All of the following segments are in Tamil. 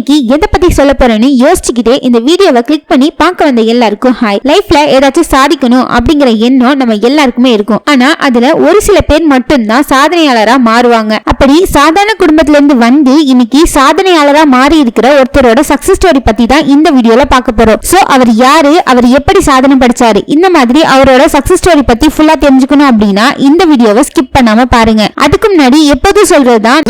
இன்னைக்கு எதை பத்தி சொல்ல போறேன்னு யோசிச்சுக்கிட்டே இந்த வீடியோவை கிளிக் பண்ணி பார்க்க வந்த எல்லாருக்கும் ஹாய் லைஃப்ல ஏதாச்சும் சாதிக்கணும் அப்படிங்கிற எண்ணம் நம்ம எல்லாருக்குமே இருக்கும். ஆனா அதுல ஒரு சில பேர் மட்டும்தான் சாதனையாளரா மாறுவாங்க. அப்படி சாதாரண குடும்பத்துல இருந்து வந்து இன்னைக்கு சாதனையாளரா மாறி இருக்கிற ஒருத்தரோட சக்சஸ் ஸ்டோரி பத்தி தான் இந்த வீடியோல பார்க்க போறோம். சோ அவர் யாரு? அவர் எப்படி சாதனை படிச்சாரு? இந்த மாதிரி அவரோட சக்சஸ் ஸ்டோரி பத்தி ஃபுல்லா தெரிஞ்சுக்கணும் அப்படின்னா இந்த வீடியோவை ஸ்கிப் பண்ணாம பாருங்க. அதுக்கு முன்னாடி எப்போதும் சொல்றதுதான்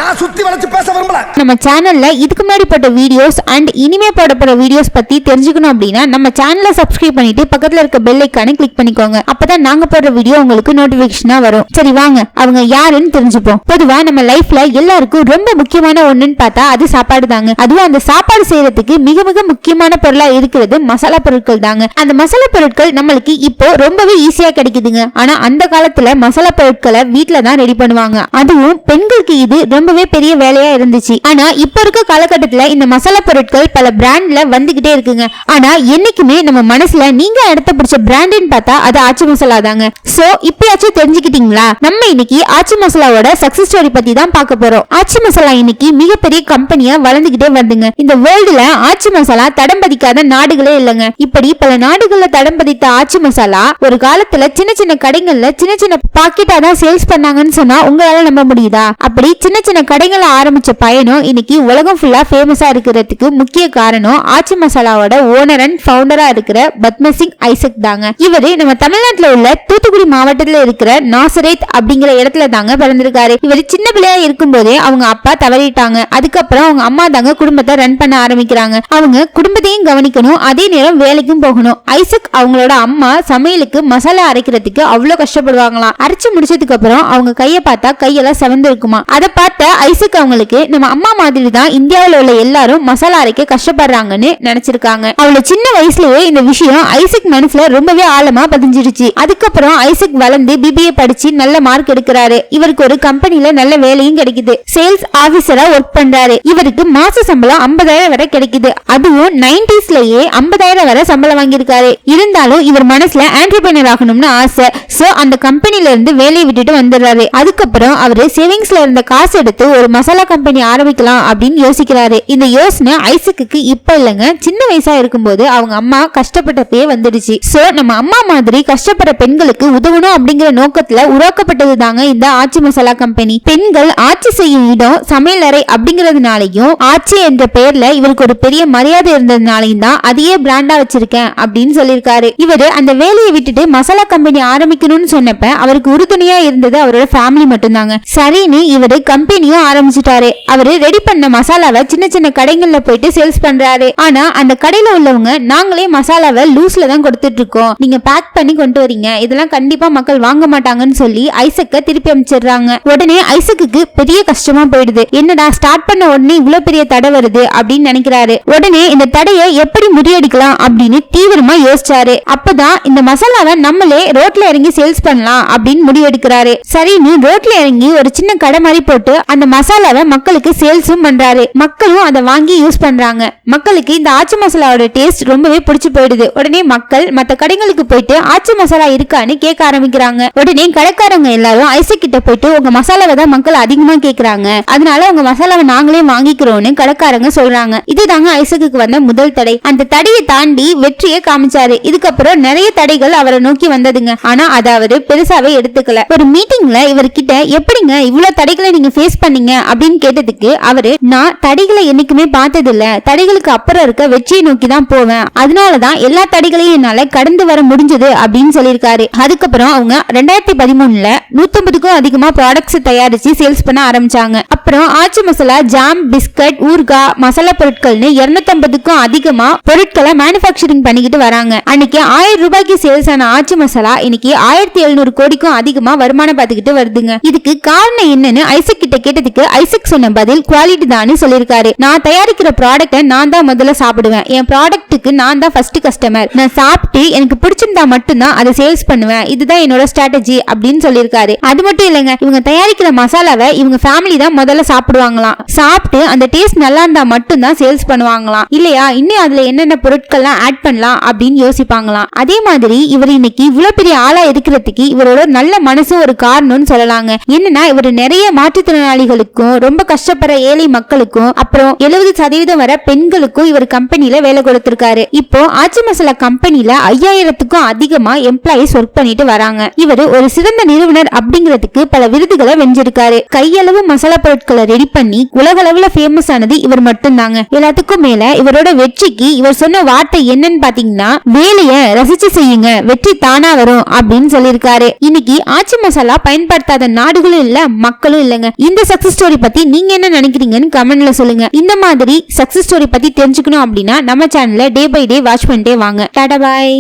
நம்ம சேனல்ல இதுக்கு முன்னாடி போட்ட வீடியோஸ் அண்ட் இனிமே போட வீடியோஸ் பத்தி தெரிஞ்சுக்கணும் அப்படின்னா நம்ம சேனலை சப்ஸ்கிரைப் பண்ணிட்டு பக்கத்துல இருக்க பெல் ஐக்கானை கிளிக் பண்ணிக்கோங்க. அப்பதான் நாங்க போடுற வீடியோ உங்களுக்கு நோட்டிபிகேஷனா வரும். சரி வாங்க. அவங்க யாருன்னு தெரிஞ்சுப்போம். பொதுவா நம்ம லைஃப்ல எல்லாருக்கும் ரொம்ப முக்கியமான ஒண்ணுன்னு பார்த்தா அது சாப்பாடு தாங்க. அதுவும் அந்த சாப்பாடு செய்யறதுக்கு மிக மிக முக்கியமான பொருளா இருக்கிறது மசாலா பொருட்கள் தாங்க. அந்த மசாலா பொருட்கள் நம்மளுக்கு இப்போ ரொம்பவே ஈஸியா கிடைக்குதுங்க. ஆனா அந்த காலத்துல மசாலா பொருட்களை வீட்டுல தான் ரெடி பண்ணுவாங்க. அதுவும் பெண்களுக்கு இது ரொம்பவே பெரிய வேலையா இருந்துச்சு. ஆனா இப்ப இருக்க காலகட்டத்துல இந்த மசாலா பொருட்கள் பல பிராண்ட்ல வந்துகிட்டே இருக்குங்க. ஆனா என்னைக்குமே நம்ம மனசுல நீங்க இடத்த பிடிச்ச பிராண்டுன்னு பார்த்தா அது ஆச்சி மசாலா தாங்க. சோ இப்பயாச்சும் தெரிஞ்சுக்கிட்டீங்களா? நம்ம இன்னைக்கு ஆச்சி மசாலாவோட சக்சஸ் ஸ்டோரி பத்தி தான் பார்க்க போறோம். ஆச்சி மசாலா இன்னைக்கு மிகப்பெரிய கம்பெனியா வளர்ந்துகிட்டே வருதுங்க. இந்த வேர்ல்டுல ஆச்சி மசாலா தடம் பதிக்காத நாடுகளே இல்லைங்க. இப்படி பல நாடுகள்ல தடம் பதித்த ஆச்சி மசாலா ஒரு காலத்துல சின்ன சின்ன கடைகள்ல சின்ன சின்ன பாக்கெட்டா தான் சேல்ஸ் பண்ணாங்கன்னு சொன்னா உங்களால நம்ப முடியுதா? அப்படி சின்ன சின்ன கடைகளை ஆரம்பிச்ச பயணம் இன்னைக்கு உலகம் ஃபுல்லா ஃபேமஸா இருக்கிறதுக்கு முக்கிய முக்கிய காரணம் ஆச்சி மசாலாவோட ஓனர் அண்ட் ஃபவுண்டரா இருக்கிற பத்மசிங் ஐசக் தாங்க. இவரு நம்ம தமிழ்நாட்டில் உள்ள தூத்துக்குடி மாவட்டத்தில் இருக்கிற நாசரேத் அப்படிங்கிற இடத்துல தாங்க பிறந்திருக்காரு. இவர் சின்ன பிள்ளையா இருக்கும்போதே அவங்க அப்பா தவறிட்டாங்க. அதுக்கப்புறம் அவங்க அம்மா தாங்க குடும்பத்தை ரன் பண்ண ஆரம்பிக்கிறாங்க. அவங்க குடும்பத்தையும் கவனிக்கணும் அதே நேரம் வேலைக்கும் போகணும். ஐசக் அவங்களோட அம்மா சமையலுக்கு மசாலா அரைக்கிறதுக்கு அவ்வளவு கஷ்டப்படுவாங்களாம் அரைச்சு முடிச்சதுக்கு அப்புறம் அவங்க கையை பார்த்தா கையெல்லாம் செவந்து இருக்குமா அதை பார்த்த ஐசக் அவங்களுக்கு நம்ம அம்மா மாதிரி தான் இந்தியாவில் உள்ள எல்லாரும் மசாலா அரைக்க கஷ்டப்படுறாங்கன்னு நினைச்சிருக்காங்க. அவளோட சின்ன வயசுலயே இந்த விஷயம் ஐசக் மனசுல ரொம்பவே ஆழமா பதிஞ்சிருச்சு அதுக்கப்புறம் ஐசக் வளர்ந்து பிபிஏ படிச்சு நல்ல மார்க் எடுக்கிறாரு. இவருக்கு ஒரு கம்பெனில நல்ல வேலையும் கிடைக்குது. சேல்ஸ் ஆபீசரா ஒர்க் பண்றாரு. இவருக்கு மாச சம்பளம் ஐம்பதாயிரம் வரை கிடைக்குது. அதுவும் நைன்டிஸ்லயே ஐம்பதாயிரம் வரை சம்பளம் வாங்கியிருக்காரு. இருந்தாலும் இவர் மனசுல ஆண்டர்பிரினர் ஆகணும்னு ஆசை. சோ அந்த கம்பெனில இருந்து வேலையை விட்டுட்டு வந்துடுறாரு. அதுக்கப்புறம் அவரு சேவிங்ஸ்ல இருந்த காசு எடுத்து ஒரு மசாலா கம்பெனி ஆரம்பிக்கலாம் அப்படின்னு யோசிக்கிறாரு. இந்த யோசனை ஐசக்கு இப்ப இல்லைங்க. சின்ன வயசா இருக்கும்போது அவங்க அம்மா கஷ்டப்பட்டப்பே வந்துடுச்சு. சோ நம்ம அம்மா மாதிரி கஷ்டப்பட பெண்களுக்கு உதவணும் அப்படிங்கிற நோக்கத்துல உருவாக்கப்பட்டது தாங்க இந்த ஆச்சி மசாலா கம்பெனி. பெண்கள் ஆட்சி செய்யும் இடம் சமையல் அறை அப்படிங்கறதுனாலையும் ஆட்சி என்ற பெயர்ல இவருக்கு ஒரு பெரிய மரியாதை இருந்ததுனாலையும் தான் அதையே பிராண்டா வச்சிருக்கேன் அப்படின்னு சொல்லியிருக்காரு. இவரு அந்த வேலையை விட்டுட்டு மசாலா கம்பெனி ஆரம்பிக்கணும்னு சொன்னப்ப அவருக்கு உறுதுணையா இருந்தது அவரோட ஃபேமிலி மட்டும்தாங்க. சரின்னு இவரு கம்பெனியும் ஆரம்பிச்சிட்டாரு. அவரு ரெடி பண்ண மசாலாவை சின்ன சின்ன கடைகள்ல போயிட்டு சேல்ஸ் பண்றாரு. ஆனா அந்த கடையில உள்ளவங்க நாங்களே மசாலாவை லூஸ்ல தான் கொடுத்துட்டு இருக்கோம் நீங்க பேக் பண்ணி கொண்டு வரீங்க. இதெல்லாம் கண்டிப்பா மக்கள் வாங்க மாட்டாங்கன்னு சொல்லி ஐசக்க திருப்பி அமைச்சிடுறாங்க. உடனே ஐசக்கு பெரிய கஷ்டமா போயிடுது. என்னடா ஸ்டார்ட் பண்ண உடனே இவ்வளவு பெரிய தடை வருது அப்படின்னு நினைக்கிறாரு. உடனே இந்த தடையை எப்படி முறியடிக்கலாம் அப்படின்னு தீவிரமா யோசிச்சாரு. அப்பதான் இந்த மசாலாவை நம்மளே ரோட்ல இறங்கி சேல்ஸ் பண்ணலாம் அப்படின்னு முடிவெடுக்கிறாரு. சரின்னு ரோட்ல இறங்கி ஒரு சின்ன கடை மாதிரி போட்டு அந்த மசாலாவை மக்களுக்கு சேல்ஸும் பண்றாரு. மக்களும் அதை வாங்கி யூஸ் பண்றாங்க. மக்களுக்கு இந்த ஆச்சி மசாலாவோட டேஸ்ட் ரொம்பவே பிடிச்சி போயிடுது. உடனே மக்கள் மற்ற கடைகளுக்கு போயிட்டு ஆச்சி மசாலா இருக்கான்னு கேட்க ஆரம்பிக்கிறாங்க. உடனே கடைக்காரங்க எல்லாரும் ஐசக் கிட்ட போயிட்டு உங்க மசாலாவை தான் மக்கள் அதிகமா கேக்குறாங்க. அதனால உங்க மசாலாவை நாங்களே வாங்கிக்கிறோம்னு கடைக்காரங்க சொல்றாங்க. இதுதாங்க ஐசக்கு வந்த முதல் தடை. அந்த தடையை தாண்டி வெற்றியை காமிச்சாரு. இதுக்கப்புறம் நிறைய தடைகள் அவரை நோக்கி வந்ததுங்க. ஆனா அதை பெருசாவே எடுத்துக்கல. ஒரு மீட்டிங்ல இவர்கிட்ட எப்படிங்க இவ்வளவு தடைகளை நீங்க ஃபேஸ் பண்ணீங்க அப்படின்னு கேட்டதுக்கு அவரு நான் தடைகளை என்னைக்குமே பார்த்தது இல்ல தடைகளுக்கு அப்புறம் இருக்க வெற்றியை நோக்கி தான் போவேன். அதனாலதான் எல்லா தடைகளையும் என்னால கடந்து வர முடிஞ்சது அப்படின்னு சொல்லியிருக்காரு. அதுக்கப்புறம் அவங்க ரெண்டாயிரத்தி பதிமூணுல நூத்தம்பதுக்கும் அதிகமா ப்ராடக்ட்ஸ் தயாரிச்சு சேல்ஸ் பண்ண ஆரம்பிச்சாங்க. அப்புறம் ஆச்சி மசாலா ஜாம் பிஸ்கட் ஊர்கா மசாலா பொருட்கள்னு இருநூத்தம்பதுக்கும் அதிகமா பொருட்களை மேனுஃபேக்சரிங் பண்ணிக்கிட்டு வராங்க. அன்னைக்கு ஆயிரம் ரூபாய்க்கு சேல்ஸ் ஆன ஆச்சி மசாலா இன்னைக்கு ஆயிரத்தி எழுநூறு கோடிக்கும் அதிகமா வருமானம் பார்த்துக்கிட்டு வருதுங்க. இதுக்கு காரணம் என்னன்னு ஐசக் கிட்ட கேட்டதுக்கு ஐசக் சொன்ன பதில் குவாலிட்டி தான் சொல்லியிருக்காரு. நான் தயாரிக்கிற ப்ராடக்ட் ப்ராடக்ட்டை நான் தான் முதல்ல சாப்பிடுவேன். என் ப்ராடக்ட்டுக்கு நான் தான் ஃபர்ஸ்ட் கஸ்டமர் நான் சாப்பிட்டு எனக்கு பிடிச்சிருந்தா மட்டும்தான் அதை சேல்ஸ் பண்ணுவேன். இதுதான் என்னோட ஸ்ட்ராட்டஜி அப்படின்னு சொல்லியிருக்காரு. அது மட்டும் இல்லைங்க இவங்க தயாரிக்கிற மசாலாவை இவங்க ஃபேமிலி தான் முதல்ல சாப்பிடுவாங்களாம். சாப்பிட்டு அந்த டேஸ்ட் நல்லா இருந்தா மட்டும்தான் சேல்ஸ் பண்ணுவாங்களாம். இல்லையா? இன்னும் அதுல என்னென்ன பொருட்கள்லாம் ஆட் பண்ணலாம் அப்படின்னு யோசிப்பாங்களாம். அதே மாதிரி இவர் இன்னைக்கு இவ்வளவு பெரிய ஆளா இருக்கிறதுக்கு இவரோட நல்ல மனசும் ஒரு காரணம்னு சொல்லலாங்க. என்னன்னா இவர் நிறைய மாற்றுத்திறனாளிகளுக்கும் ரொம்ப கஷ்டப்படுற ஏழை மக்களுக்கும் அப்புறம் எழுபது சதவீதம் வரை பெண்களுக்கும் இவர் கம்பெனில வேலை கொடுத்திருக்காரு. இப்போ ஆச்சி மசாலா கம்பெனில ஐயாயிரத்துக்கும் அதிகமா எம்ப்ளாயிஸ் ஒர்க் பண்ணிட்டு வராங்க. இவர் ஒரு சிறந்த நிறுவனர் அப்படிங்கிறதுக்கு பல விருதுகளை வென்றிருக்காரு. கையளவு மசாலா பொருட்களை ரெடி பண்ணி உலக அளவுல ஃபேமஸ் ஆனது இவர் மட்டும்தாங்க. எல்லாத்துக்கும் மேல இவரோட வெற்றிக்கு இவர் சொன்ன வார்த்தை என்னன்னு பாத்தீங்கன்னா வேலைய ரசிச்சு செய்யுங்க. வெற்றி தானா வரும் அப்படின்னு சொல்லியிருக்காரு. இன்னைக்கு ஆச்சி மசாலா பயன்படுத்தாத நாடுகளும் இல்ல மக்களும் இல்லைங்க. இந்த சக்சஸ் ஸ்டோரி பத்தி நீங்க என்ன நினைக்கிறீங்கன்னு கமெண்ட்ல சொல்லுங்க. இந்த மாதிரி சக்சஸ் ஸ்டோரி பத்தி தெரிஞ்சுக்கணும் அப்படின்னா நம்ம சேனலை டே பை டே வாட்ச் பண்ணிட்டே வாங்க. டாடா பாய்